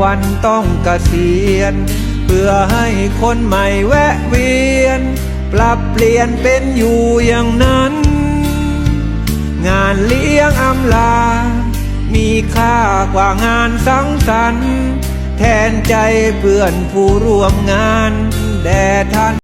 วันต้องเกษียณเพื่อให้คนใหม่แวะเวียน ปรับเปลี่ยนเป็นอยู่อย่างนั้น งานเลี้ยงอำลา มีค่ากว่างานสังสรรค์ แทนใจเพื่อนผู้ร่วมงานแด่ท่าน